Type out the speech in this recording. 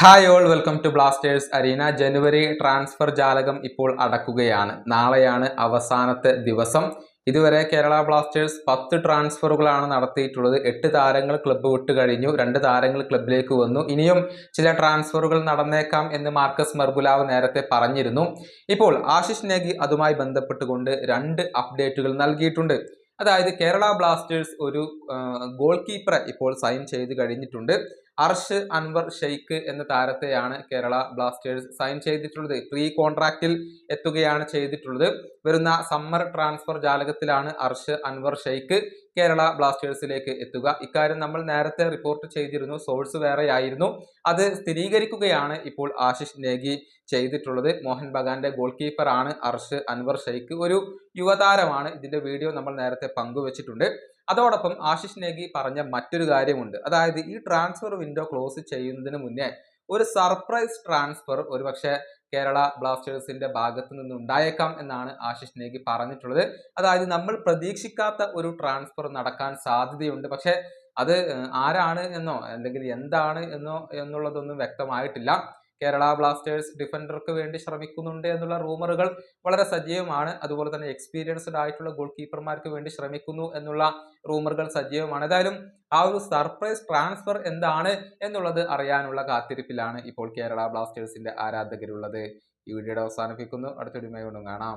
Hi all welcome to Blasters Arena January transfer ജാലകം ഇപ്പോൾ അടക്കുകയാണ്. നാളെയാണ് അവസാനത്തെ ദിവസം. ഇതുവരെ കേരള ബ്ലാസ്റ്റേഴ്സ് പത്ത് ട്രാൻസ്ഫറുകളാണ് നടത്തിയിട്ടുള്ളത്. എട്ട് താരങ്ങൾ ക്ലബ്ബ് വിട്ട് കഴിഞ്ഞു. രണ്ട് താരങ്ങൾ ക്ലബിലേക്ക് വന്നു. ഇനിയും ചില ട്രാൻസ്ഫറുകൾ നടന്നേക്കാം എന്ന് മാർക്കസ് മർബുലാവ് നേരത്തെ പറഞ്ഞിരുന്നു. ഇപ്പോൾ ആശിഷ് നേഗി അതുമായി ബന്ധപ്പെട്ടുകൊണ്ട് രണ്ട് അപ്ഡേറ്റുകൾ നൽകിയിട്ടുണ്ട്. അതായത് കേരള ബ്ലാസ്റ്റേഴ്സ് ഒരു ഗോൾ കീപ്പറെ ഇപ്പോൾ സൈൻ ചെയ്ത് കഴിഞ്ഞിട്ടുണ്ട്. അർഷ് അൻവർ ഷെയ്ഖ് എന്ന താരത്തെയാണ് കേരള ബ്ലാസ്റ്റേഴ്സ് സൈൻ ചെയ്തിട്ടുള്ളത്. പ്രീ കോൺട്രാക്റ്റിൽ എത്തുകയാണ് ചെയ്തിട്ടുള്ളത്. വരുന്ന സമ്മർ ട്രാൻസ്ഫർ ജാലകത്തിലാണ് അർഷ് അൻവർ ഷെയ്ഖ് കേരള ബ്ലാസ്റ്റേഴ്സിലേക്ക് എത്തുക. ഇക്കാര്യം നമ്മൾ നേരത്തെ റിപ്പോർട്ട് ചെയ്തിരുന്നു. സോഴ്സ് വേറെയായിരുന്നു. അത് സ്ഥിരീകരിക്കുകയാണ് ഇപ്പോൾ ആശിഷ് നേഗി ചെയ്തിട്ടുള്ളത്. മോഹൻ ബഗാന്റെ ഗോൾ കീപ്പറാണ് അർഷ് അൻവർ ഷെയ്ഖ് ഒരു യുവതാരമാണ്. ഇതിന്റെ വീഡിയോ നമ്മൾ നേരത്തെ പങ്കുവച്ചിട്ടുണ്ട്. അതോടൊപ്പം ആശിഷ് നേഗി പറഞ്ഞ മറ്റൊരു കാര്യമുണ്ട്. അതായത് ഈ ട്രാൻസ്ഫർ വിൻഡോ ക്ലോസ് ചെയ്യുന്നതിന് മുന്നേ ഒരു സർപ്രൈസ് ട്രാൻസ്ഫർ ഒരുപക്ഷെ കേരള ബ്ലാസ്റ്റേഴ്സിന്റെ ഭാഗത്തു നിന്ന് ഉണ്ടായേക്കാം എന്നാണ് ആശിഷ് നേഗി പറഞ്ഞിട്ടുള്ളത്. അതായത് നമ്മൾ പ്രതീക്ഷിക്കാത്ത ഒരു ട്രാൻസ്ഫർ നടക്കാൻ സാധ്യതയുണ്ട്. പക്ഷെ അത് ആരാണ് എന്നോ അല്ലെങ്കിൽ എന്താണ് എന്നോ എന്നുള്ളതൊന്നും വ്യക്തമായിട്ടില്ല. കേരള ബ്ലാസ്റ്റേഴ്സ് ഡിഫൻഡർക്ക് വേണ്ടി ശ്രമിക്കുന്നുണ്ട് എന്നുള്ള റൂമറുകൾ വളരെ സജീവമാണ്. അതുപോലെ തന്നെ എക്സ്പീരിയൻസ്ഡ് ആയിട്ടുള്ള ഗോൾ കീപ്പർമാർക്ക് വേണ്ടി ശ്രമിക്കുന്നു എന്നുള്ള റൂമറുകൾ സജീവമാണ്. ഏതായാലും ആ ഒരു സർപ്രൈസ് ട്രാൻസ്ഫർ എന്താണ് എന്നുള്ളത് അറിയാനുള്ള കാത്തിരിപ്പിലാണ് ഇപ്പോൾ കേരള ബ്ലാസ്റ്റേഴ്സിന്റെ ആരാധകരുള്ളത്. ഈ വീഡിയോയുടെ അവസാനിപ്പിക്കുന്നു. അടുത്തൊരു കൊണ്ടും കാണാം.